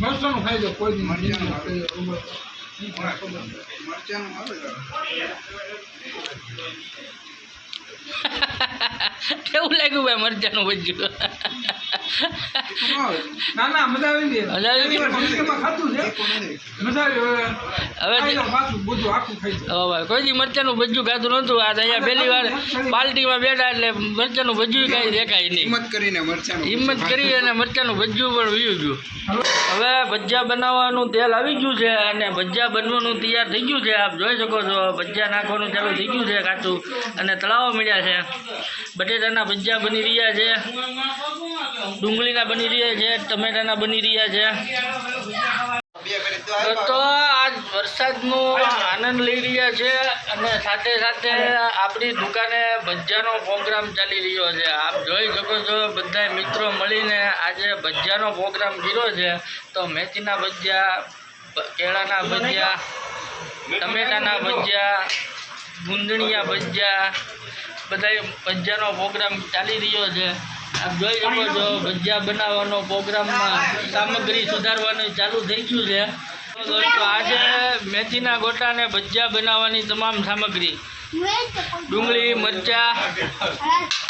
મરચાંનું ખાઈ દો કોઈ મરચાંનું. મરચાંનું આવે? કેવું લાગ્યું ભાઈ મરચાનું ભજ્યું. ના ના મજા આવી મજા આવી ખાધું હવે કોઈ દી મરચાનું ભજ્યું ખાતું નહોતું. આ અહીંયા પહેલી વાર બાલટીમાં બેઠા એટલે મરચાનું ભજ્યું કાંઈ દેખાય નહીં. હિંમત કરીને મરચાંનું હિંમત કરી અને મરચાનું ભજ્યું પણ વીયું ગયું. હવે? ભજીયા બનાવવાનું તેલ આવી ગયું છે અને ભજીયા બનવાનું તૈયાર થઈ ગયું છે. આપ જોઈ શકો છો ભજીયા નાખવાનું ચાલુ થઈ ગયું છે કાચું અને તળાવવા મળ્યા છે. બટેટાના ભજીયા બની રહ્યા છે. ડુંગળીના બની રહ્યા છે. ટમેટાના બની રહ્યા છે. તો આજ વરસાદનો આનંદ લઈ રહ્યા છે અને સાથે સાથે આપણી દુકાને ભજીયાનો પ્રોગ્રામ ચાલી રહ્યો છે. આપ જોઈ શકો છો બધા મિત્રો મળીને આજે ભજીયાનો પ્રોગ્રામ કર્યો છે. તો મેથીના ભજીયા, કેળાના ભજીયા, ટમેટાના ભજીયા ગુંદણીયા ભજીયા બધા ભજીયાનો પ્રોગ્રામ ચાલી રહ્યો છે. આપ જોઈ શકો છો, ભજીયા બનાવવાનો પ્રોગ્રામમાં સામગ્રી સુધારવાનું ચાલુ થઈ ગયું છે. દોસ્તો, આજે મેથીના ગોટા અને ભજીયા બનાવવાની તમામ સામગ્રી. ડુંગળી, મરચાં,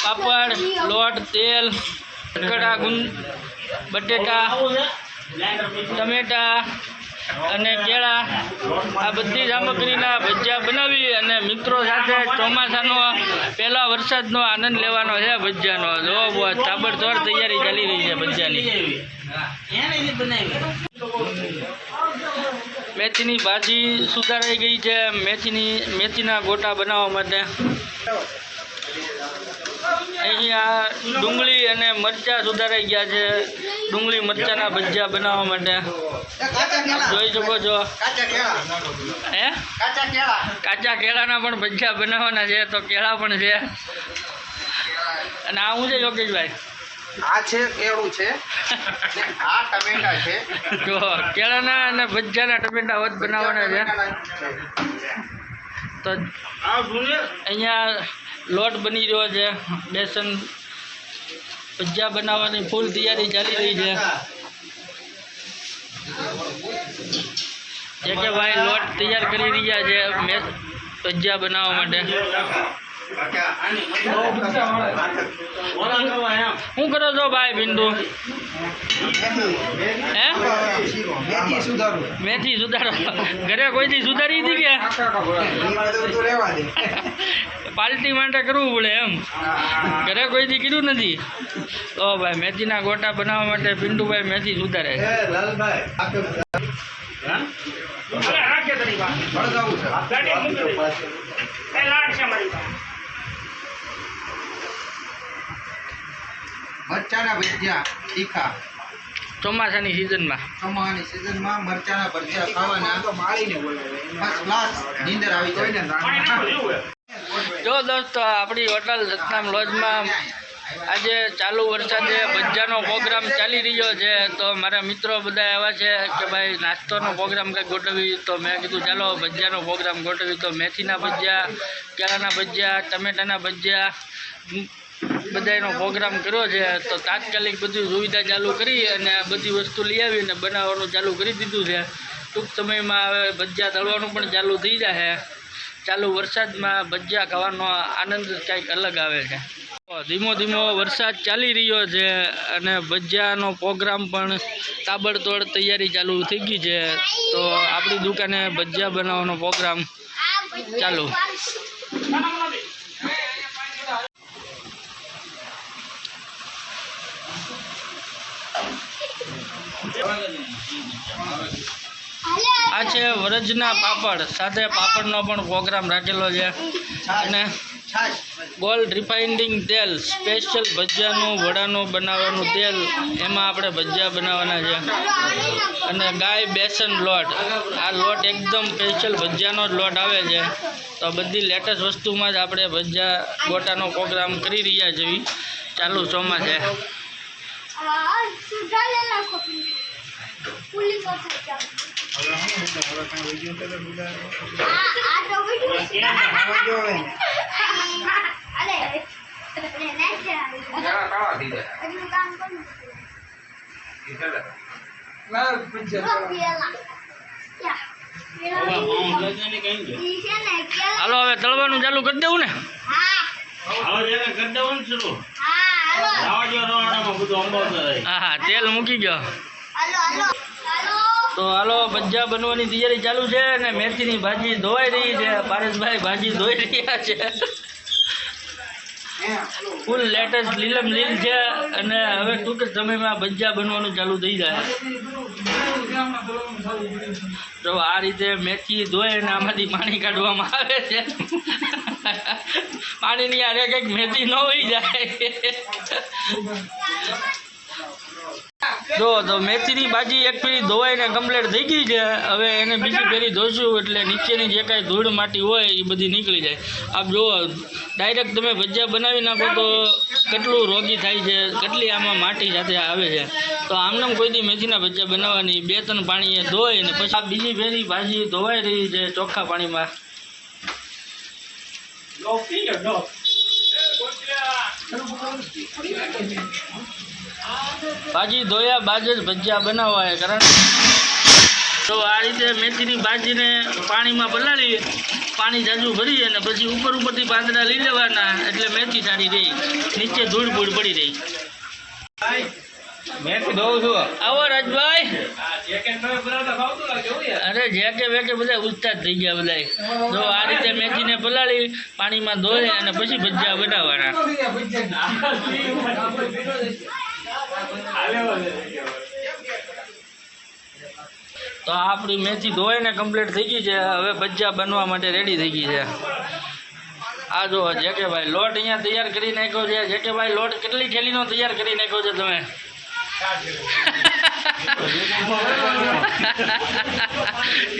પાપડ, લોટ, તેલ કડા ગુંદ બટેટા, ટમેટા અને કેળા, આ બધી સામગ્રીના ભજીયા બનાવી અને મિત્રો સાથે ચોમાસાનો, પહેલા વરસાદનો આનંદ લેવાનો છે ભજીયાનો. જો તાબડતોડ તૈયારી ચાલી રહી છે ભજીયાની. મેથીની ભાજી સુધારાઈ ગઈ છે. મેથીની, મેથીના ગોટા બનાવવા માટે. અહીંયા ડુંગળી અને મરચાં સુધારાઈ ગયા છે. ડુંગળી, મરચાંના ભજીયા બનાવવા માટે. જોઈ શકો છો. હે? કાચા કેળાના પણ ભજીયા બનાવવાના છે તો કેળા પણ છે. અને આ હું છે યોગેશભાઈ? આ છે કેળું છે. આ ટમેટા છે. જો કેળાના અને ભજીયાના ટમેટા વધ બનાવવાના છે. તો અહીંયા લોટ બની રહ્યો છે બેસન ભજીયા બનાવવાની ફૂલ તૈયારી ચાલી રહી છે. જે કે ભાઈ લોટ તૈયાર કરી રહ્યા છે મેં ભજીયા બનાવવા માટે. શું કરો છો ભાઈ બિંદુ? હે? મેથી સુધારો. ઘરે કોઈથી સુધારી હતી કે? પાર્ટી માટે કરવું પડે એમ. ઘરે કોઈથી કીધું નથી. તો ભાઈ મેથીના ગોટા બનાવવા માટે પિન્ટુભાઈ મેથી સુધારે મરચાના ભજીયા તીખા. ચોમાસાની સિઝનમાં. ચોમાસાની સિઝનમાં મરચાના ભજીયા ખાવાના. ફર્સ્ટ ક્લાસ નીંદર આવી જાય. જો દોસ્તો, આપણી હોટલ સતનામ લોજમાં આજે ચાલુ વરસાદે ભજીયાનો પ્રોગ્રામ ચાલી રહ્યો છે. તો મારા મિત્રો બધા એવા છે કે ભાઈ, નાસ્તોનો પ્રોગ્રામ કંઈક ગોઠવી તો મેં કીધું, ચાલો, ભજીયાનો પ્રોગ્રામ ગોઠવી તો મેથીના ભજીયા, કેળાના ભજીયા, ટમેટાના ભજીયા, બધાનો પ્રોગ્રામ કર્યો છે. તો તાત્કાલિક બધી સુવિધા ચાલુ કરી અને બધી વસ્તુ લઈ આવીને બનાવવાનું ચાલુ કરી દીધું છે. ટૂંક સમયમાં હવે ભજીયા તળવાનું પણ ચાલુ થઈ જશે ચાલુ વરસાદમાં ભજીયા ખાવાનો આનંદ કંઈક અલગ આવે છે. ધીમો ધીમો વરસાદ ચાલી રહ્યો છે અને ભજીયાનો પ્રોગ્રામ પણ તાબડતોડ તૈયારી ચાલુ થઈ ગઈ છે. તો આપણી દુકાને ભજીયા બનાવવાનો પ્રોગ્રામ ચાલુ. આ છે વરજના પાપડ. સાથે પાપડનો પણ પ્રોગ્રામ રાખેલો છે. અને ગોલ્ડ રિફાઇન્ડિંગ તેલ, સ્પેશિયલ ભજીયાનું વડાનું બનાવવાનું તેલ એમાં આપણે ભજીયા બનાવવાના છે. અને ગાય બેસન લોટ. આ લોટ એકદમ સ્પેશિયલ ભજીયાનો જ લોટ આવે છે. તો બધી લેટેસ્ટ વસ્તુમાં જ આપણે ભજીયા ગોટાનો પ્રોગ્રામ કરી રહ્યા જેવી ચાલુ ચોમાસે. પુલિસ હાલો હવે તળવાનું ચાલુ કરી દેવું ને? હા તેલ મૂકી ગયો હાલો હાલો હાલો. તો હાલો, ભજીયા બનવાની તૈયારી ચાલુ છે અને મેથીની ભાજી ધોવાઈ રહી છે. પારસભાઈ ભાજી ધોઈ રહ્યા છે. ફૂલ લેટેસ્ટ લીલમ લીલ છે અને હવે ટૂંક સમયમાં ભજીયા બનવાનું ચાલુ થઈ જાય. તો આ રીતે મેથી ધોઈ અને આમાંથી પાણી કાઢવામાં આવે છે. પાણીની આરે કંઈક મેથી ન હોઈ જાય. જો તો મેથીની ભાજી એક ફેરી ધોવાઈને કમ્પ્લીટ થઈ ગઈ છે. હવે એને બીજી ફેરી ધોશું એટલે નીચેની જે કાંઈ ધૂળ માટી હોય એ બધી નીકળી જાય. આપ જુઓ ડાયરેક્ટ તમે ભજીયા બનાવી નાખો તો કેટલું રોગી થાય છે, કેટલી આમાં માટી સાથે આવે છે. તો આમનામ કોઈ દી મેથીના ભજીયા બનાવવાની બે ત્રણ પાણીએ ધોઈ ને પછી આ બીજી ફેરી ભાજી ધોવાઈ રહી છે ચોખ્ખા પાણીમાં. ભાજી ધોયા બાદ જ ભજીયા બનાવાય. કારણ તો આ રીતે મેથીની ભાજીને પાણીમાં પલાળી પાણી જાજુ ભરી અને પછી ઉપર ઉપરથી પાંદડા લઈ લેવાના એટલે મેથી સારી રહી. નીચે ધૂળ ભૂળ પડી રહી. મેથી દઉં છું. આવો રાજભાઈ. અરે જે કે વેકે બધા ઉસ્તાદ થઈ ગયા બધા જો આ રીતે મેથીને પલાળી પાણીમાં ધોઈ અને પછી ભજીયા બનાવવાના. તો આપણી મેથી ધોઈને કમ્પ્લીટ થઈ ગઈ છે. હવે ભજીયા બનવા માટે રેડી થઈ ગઈ છે. આ જો જે કે ભાઈ લોટ અહીંયા તૈયાર કરી નાખ્યો છે. જે કે ભાઈ લોટ કેટલી થેલીનો તૈયાર કરી નાખ્યો છે તમે?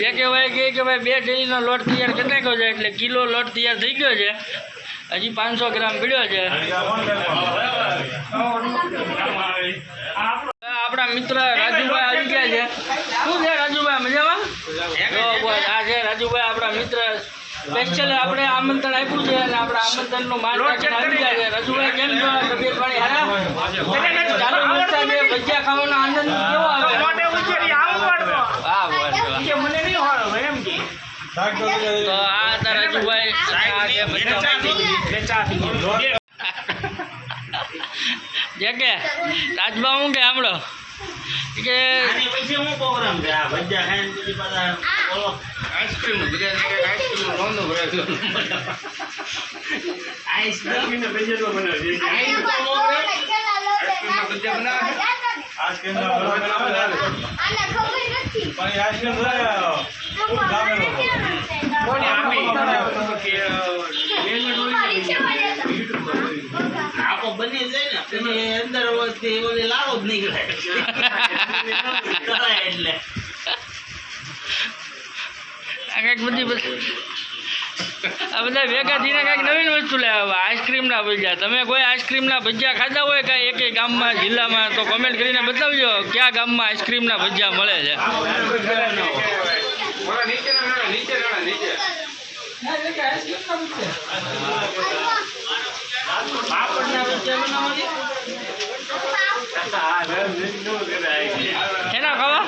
જે કે કહે કે ભાઈ બે થેલીનો લોટ તૈયાર કરી નાખ્યો છે, એટલે કિલો લોટ તૈયાર થઈ ગયો છે. હજી પાંચસો ગ્રામ પીડ્યો છે. આપણા મિત્ર રાજુભાઈ આવી ગયા છે. શું છે રાજુભાઈ મજામાં? આ છે રાજુભાઈ આપણા મિત્ર સ્પેશિયલ આપણે આમંત્રણ આપ્યું છે અને આપણા આમંત્રણનું માન રાખીને આવી ગયા છે. રાજુભાઈ કેમ છો? તબિયત પાણી હારા ચાલુ વરસાદે ભજીયા ખાવાનો આનંદ કેવો આવે? હા બસ તો આ હતા રાજુભાઈ. આ છે ભજીયા. જે કે રાજબા હું કે સાંભળો? કે આની પછી શું પ્રોગ્રામ છે? આ ભજીયા ખાઈને પછી પાછા ઓલો આઈસ્ક્રીમ આઈસ્ક્રીમ નોંધો ભરાય આઈસ્ક્રીમ ને ભજીયા તો બનાવે છે. આને પણ લોટ કેળા લોટ ભજીયા બનાવે છે? આને ખબર નથી. કોને આપી? આખો બની જાય ને પછી અંદર ઓલી ઓલી લાવો જ નીકળે કરાય એટલે. આ કંઈક બધી આ બધા ભેગા થઈને કંઈક નવીન વસ્તુ લાવ્યા આઈસ્ક્રીમના ભજીયા. તમે કોઈ આઈસ્ક્રીમના ભજીયા ખાધા હોય કાંઈ એક ગામમાં જિલ્લામાં તો કમેન્ટ કરીને બતાવજો કયા ગામમાં આઈસ્ક્રીમના ભજીયા મળે છે. નીચે નીચે નીચે. એના ખાવા?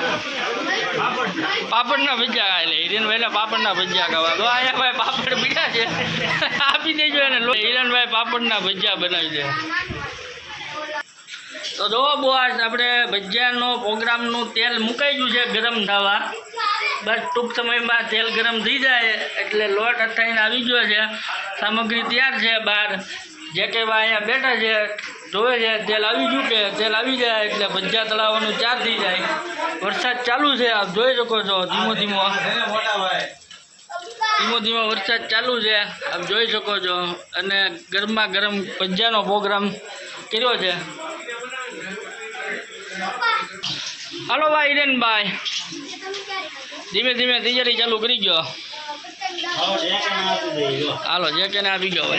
પાપડના ભજીયા એટલે હિરેનભાઈના પાપડના ભજીયા ખાવા. તો અહીંયા ભાઈ પાપડ પીડા છે. આપી દેજો એને. પાપડના ભજીયા બનાવી દે. તો જો બોસ, આપણે ભજીયાનો પ્રોગ્રામનું તેલ મુકાઈ ગયું છે ગરમ થવા. બસ ટૂંક સમયમાં તેલ ગરમ થઈ જાય એટલે લોટ અથાઈને આવી ગયો છે. સામગ્રી તૈયાર છે બહાર. જે કે અહીંયા બેઠા છે, જોવે છે, તેલ આવી ગયું કે તેલ આવી જાય એટલે ભજીયા તળાવવાનું ચાર થઈ જાય. વરસાદ ચાલુ છે, આપ જોઈ શકો છો, ધીમો ધીમો. ધીમો ધીમો વરસાદ ચાલુ છે, આપ જોઈ શકો છો. અને ગરમા ગરમ ભજીયાનો પ્રોગ્રામ કર્યો છે. હાલો ભાઈ હિરેનભાઈ. ધીમે ધીમે તૈયારી ચાલુ કરી ગયો હવે ઢેકાને આપી દઈએ, જો. હાલો જે કે આવી ગયો.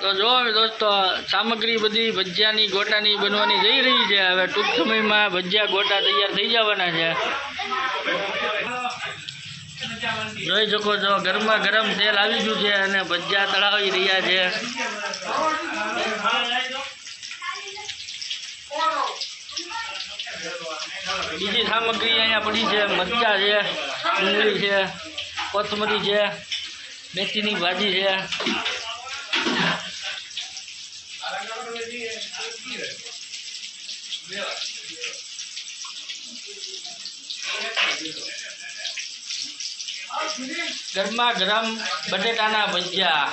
તો જો દોસ્તો સામગ્રી બધી ભજીયાની ગોટાની બનવાની જઈ રહી છે. હવે ટૂંક સમયમાં ભજીયા ગોટા તૈયાર થઈ જવાના છે. જોઈ શકો છો ગરમા ગરમ તેલ આવી ગયું છે અને ભજીયા તળાવી રહ્યા છે. બીજી સામગ્રી અહીંયા પડી છે, મરચાં છે, ડુંગળી છે, કોથમરી છે, મેથીની ભાજી છે. ગરમા ગરમ બટેટાના ભજીયા.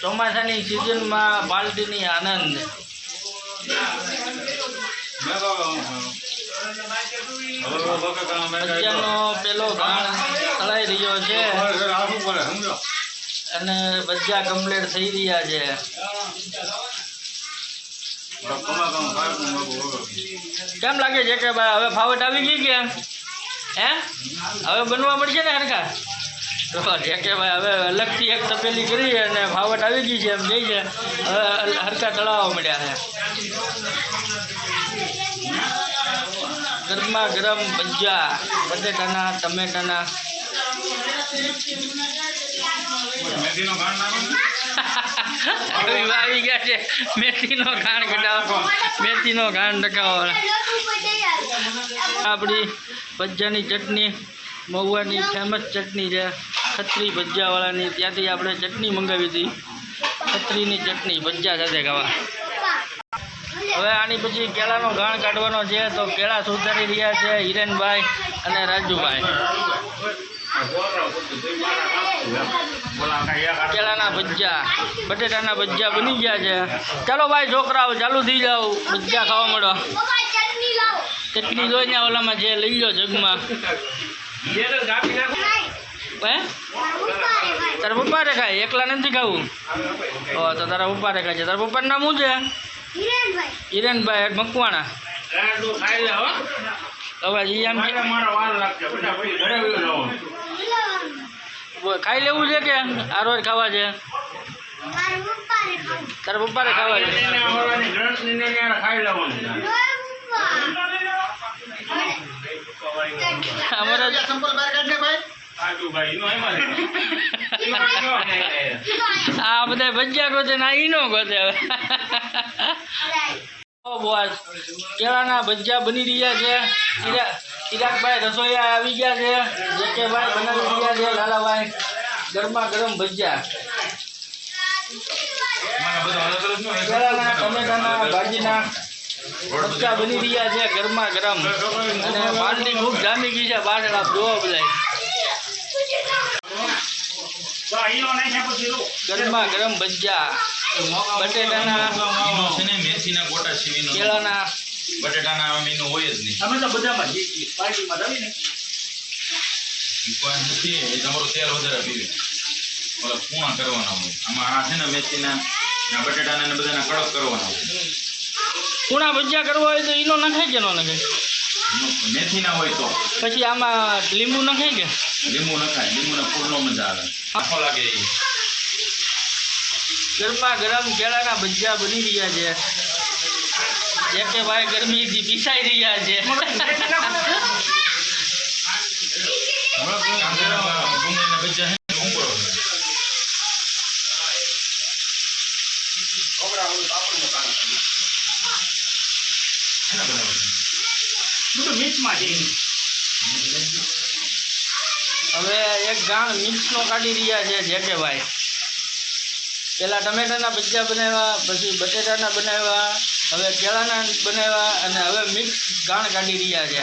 ચોમાસાની સિઝનમાં પાલટીની આનંદ. ભજીયાનો પેલો ભાણ તળાઈ રહ્યો છે. અને ભજીયા કમ્પ્લીટ થઈ રહ્યા છે. કેમ લાગે છે કે ભાઈ હવે ફાવટ આવી ગઈ કે? હે? હવે બનવા પડશે ને હરખા? કે ભાઈ હવે અલગથી એક તપેલી કરી અને ફાવટ આવી ગઈ છે એમ જઈ છે. હવે હરખા તળાવવા મળ્યા છે. ગરમા ગરમ ભજીયા બટેટાના ટમેટાના. આવી ગયા છે. મેથીનો ઘાણ મેથીનો ઘાણ આવ્યો આપણી ભજીયાની ચટણી મહુવાની ફેમસ ચટણી છે. ખત્રી ભજીયાવાળાની. ત્યાંથી આપણે ચટણી મંગાવી હતી. ખત્રીની ચટણી ભજીયા સાથે ખાવા. હવે આની પછી કેળાનો ગાણ કાઢવાનો છે તો કેળા સુધારી રહ્યા છે હિરેનભાઈ અને રાજુભાઈ. કેળાના ભજીયા, બટેટાના ભજીયા બની ગયા છે. ચાલો ભાઈ છોકરાઓ, ચાલુ થઈ જાઓ. ભજીયા ખાવા મળો. ચટણી જોઈને ઓલામાં જે લઈ લો જગમાં. તારા પપ્પા રેખાય એકલા નથી ખાવું? ઓ, તો તારા પપ્પા રે ખાય છે. તારા પપ્પાનું નામ શું છે? હિરેનભાઈ. હિરેનભાઈ મકવાણા. હવે ઈ એમ ખાઈ લેવું છે કે આ રોજ ખાવા છે? તારા પપ્પા રે ખાવા છે? અમારે સંપલ બહાર કાઢ ને ભાઈ આ બધા ભજીયા ગોતે ના ઈનો ગોતે હવે. બોસ કેળાના ભજીયા બની રહ્યા છે. ચિરાગભાઈ રસોઈયા આવી ગયા છે. જેકેભાઈ બનાવી રહ્યા છે, લાલાભાઈ. ગરમા ગરમ ભજીયા. કેળાના ટમેટાના ભાજીના ભજીયા બની રહ્યા છે ગરમા ગરમ. અને બાલની ખૂબ જામી ગઈ છે આપ જોવો બધા ગરમા ગરમ ભજીયા બટેટાના છે ને મેથીના ગોટા સીવીનો કેળાના. બટેટાના આમ હોય જ નહીં. અમે તો બધામાં પાર્ટીમાં રમીને નથી તમારું તેલ વધારે પીવે. ઓલા પૂણા કરવાના હોય. આમાં આ છે ને મેથીના બટેટાના ને બધાના કડક કરવાના હોય. પૂણા ભજીયા કરવા હોય તો ઈનો નખાય કે ન નખાય? મેથીના હોય તો. પછી આમાં લીંબુ નખાય કે? લીંબુ નખાય. લીંબુના ફૂલનો મજા આવે. આખો લાગે ગરમા ગરમ કેળાના ભજીયા બની રહ્યા છે. જે કે ભાઈ ગરમીથી પીસાઈ રહ્યા છે. હવે એક ગાણ મિક્સનો કાઢી રહ્યા છે, જે કે ભાઈ. પેલા ટમેટાના ભજીયા બનાવ્યા, પછી બટેટાના બનાવ્યા, હવે કેળાના બનાવ્યા અને હવે મિક્સ ગાણ કાઢી રહ્યા છે.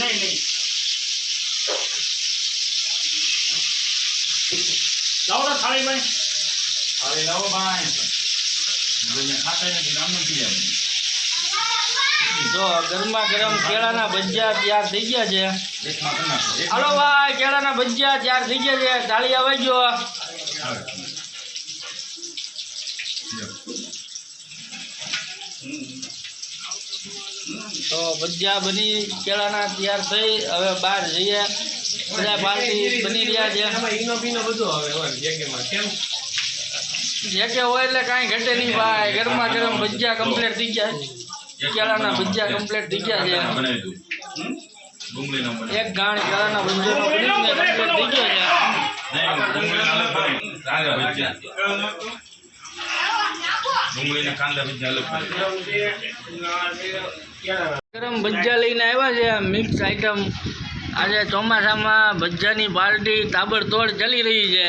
નહીં નહીં. લાવો ને થાળી ભાઈ. થાળી લાવો ભાઈ. ખાતા નથી, નામ નથી જો ગરમા ગરમ કેળાના ભજીયા તૈયાર થઈ ગયા છે. હાલો ભાઈ, કેળાના ભજીયા તૈયાર થઈ ગયા છે. તાળી આવે તો ભજીયા બની, કેળાના તૈયાર થઈ. હવે બહાર જઈએ. બધા પાર્ટી બની રહ્યા છે. જે કે હોય એટલે કાંઈ ઘટે નહીં ભાઈ. ગરમા ગરમ ભજીયા કમ્પ્લીટ થઈ ગયા કેળાના ભજીયા કમ્પ્લીટ થઈ ગયા છે. એક ગાણ કેળાના ભજીયાનો કમ્પ્લીટ થઈ ગયો છે. ડુંગળીનો કાંદા ભજીયા. અલગ ગરમ ભજીયા લઈને આવ્યા છે. મિક્સ આઈટમ આજે ચોમાસામાં ભજીયાની પાર્ટી તાબડતોડ ચાલી રહી છે.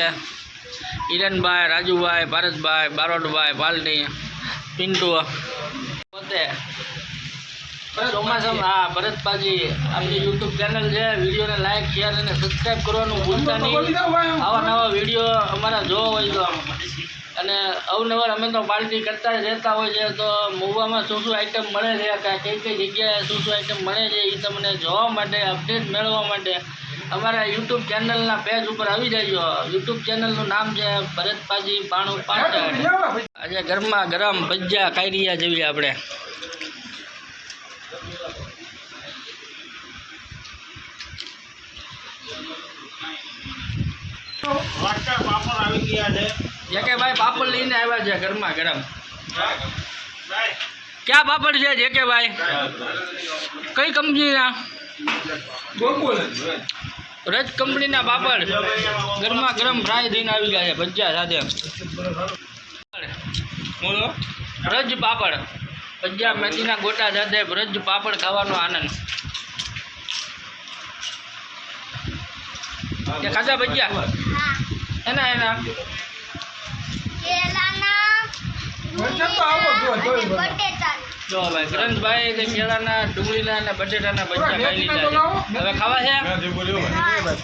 હિરણભાઈ રાજુભાઈ ભારતભાઈ બારોટભાઈ પાલટી. પિન્ટુ. પોતે. ચોમાસામાં હા ભરતપાજી આપણી યુટ્યુબ ચેનલ છે. વિડીયોને લાઈક શેર અને સબસ્ક્રાઈબ કરવાનું ભૂલતા નહીં. આવા નવા વીડિયો અમારા જોવા હોય તો અને અવનવર અમે તો પાર્ટી કરતા જ રહેતા હોય છે, તો મહુવામાં શું શું આઈટમ મળે છે કઈ કઈ જગ્યાએ શું શું આઈટમ મળે છે એ તમને જોવા માટે અપડેટ મેળવવા માટે અમારા યુટ્યુબ ચેનલના પેજ ઉપર આવી જાજો. યુટ્યુબ ચેનલનું નામ છે ભરતપાજી પાણુ પાટણ. આજે ગરમા ગરમ ભજીયા કાયરિયા જેવી આપણે. પાપડ આવી ગયા છે. જે કે ભાઈ પાપડ લઈને આવ્યા છે ગરમા. ગરમ ક્યાં પાપડ છે જે કે ભાઈ કઈ કંપનીના? રજ કંપનીના પાપડ ગરમા ગરમ ફ્રાય થઈને આવી ગયા છે ભજીયા સાથે. બોલો. રજ પાપડ. ભજીયા મેથીના ગોટા સાથે રજ પાપડ ખાવાનો આનંદ. ખાધા ભજીયા? હા. એના એના. બટેટાના. જો ભાઈ ગ્રંથભાઈ તે કેળાના ડુંગળીના અને બટેટાના ભજીયા ખાઈ લીધા હવે ખાવા છે?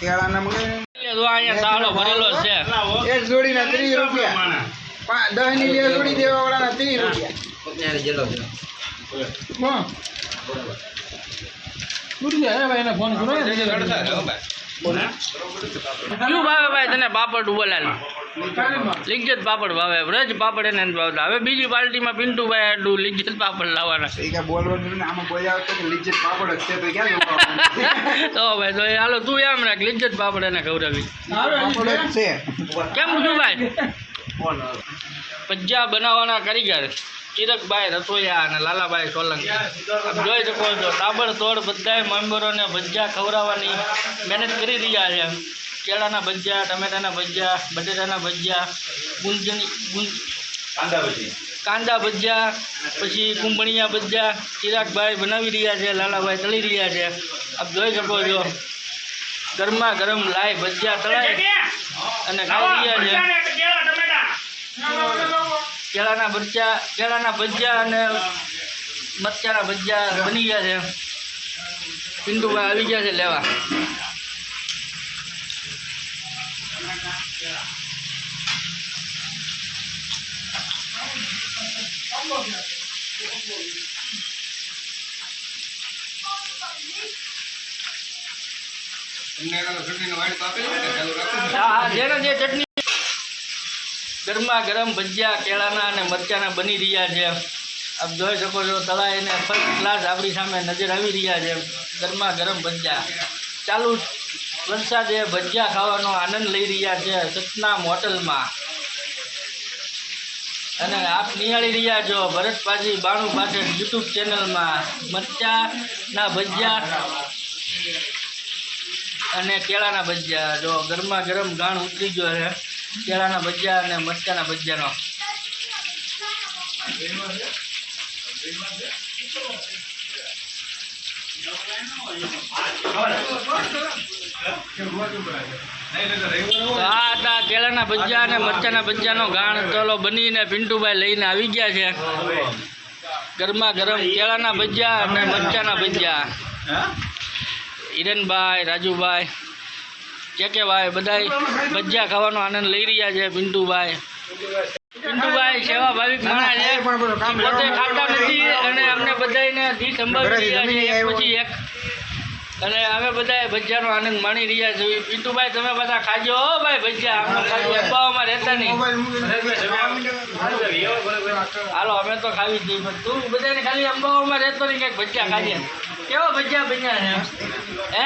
કેળાના મંગાવીને જો અહીંયા તાળો ભરેલો છે. એક જોડીના ત્રીસ રૂપિયા. દસની બે જોડી દેવા વાળાના ત્રીસ રૂપિયા. પિન્ટુભાઈ આડું લિજ્જત પાપડ લાવવાના એ કાંઈ બોલવાનું નથી ભાવે ભાઈ તને પાપડ તો લિજ્જત પાપડ જ છે. તો લિજ્જત પાપડ લાવવાના તો ભાઈ તો હાલો તું એમ રાખ લિજ્જત પાપડ એને ખવડાવી. પાપડ કેમ છું ભાઈ? પજ્જા બનાવવાના કારીગર. ચિરકભાઈ રસોઈયા અને લાલાભાઈ સોલંકી. આપ જોઈ શકો છો તાબડતોડ બધાય મેમ્બરોને ભજીયા ખવડાવવાની મહેનત કરી રહ્યા છે. કેળાના ભજીયા ટમેટાના ભજીયા બટેટાના ભજીયા ગુંજની ગુંજ કાંદા ભજીયા. કાંદા ભજીયા પછી કુંભણિયા ભજીયા ચિરાગભાઈ બનાવી રહ્યા છે લાલાભાઈ તળી રહ્યા છે. આપ જોઈ શકો છો ગરમા ગરમ લાય ભજીયા તળાય અને ખાઈ રહ્યા છે. કેળાના ભજીયા કેળાના ભજીયા અને મરચાના ભજીયા બની ગયા છે. પિન્ટુભાઈ આવી ગયા છે લેવા. જેને જે ચટણી ગરમા ગરમ ભજીયા, કેળાના અને મરચાના બની રહ્યા છે. આપ જોઈ શકો છો તળાઈને ફર્સ્ટ ક્લાસ આપણી સામે નજર આવી રહ્યા છે. ગરમા ગરમ ભજીયા. ચાલુ વરસાદે ભજીયા ખાવાનો આનંદ લઈ રહ્યા છે સતનામ હોટલમાં અને આપ નિહાળી રહ્યા છો ભરતપાજી બાણું પાછળ યુટ્યુબ ચેનલમાં મરચાના ભજીયા અને કેળાના ભજીયા. જો ગરમા ગરમ ગાણ ઉતરી ગયો છે. કેળાના ભજીયા અને મરચાના ભજીયાનો. આ હતા કેળાના ભજીયા અને મરચાના ભજીયાનો ગાણ ચલો બનીને પિન્ટુભાઈ લઈને આવી ગયા છે. ગરમા ગરમ કેળાના ભજીયા અને મરચાના ભજીયા. હિરણભાઈ રાજુભાઈ. કે કે ભાઈ બધાય ભજીયા ખાવાનો આનંદ લઈ રહ્યા છે પિન્ટુભાઈ. પિન્ટુભાઈ સેવા ભાવિક માણસ છે. બધું પોતે ખાતા નથી અને અમને બધાને ધી સંભાળી રહ્યા છે એક પછી એક. અને અમે બધા ભજીયાનો આનંદ માણી રહ્યા છીએ. પિન્ટુભાઈ તમે બધા ખાજો હો ભાઈ ભજીયા અમે ખાલી અફવાઓમાં રહેતા નહીં. હાલો અમે તો ખાવી જ નહીં પણ તું બધાને ખાલી અંબાઓમાં રહેતો નહીં કંઈક ભજીયા ખાજે. કેવા ભજીયા બન્યા છે? હે?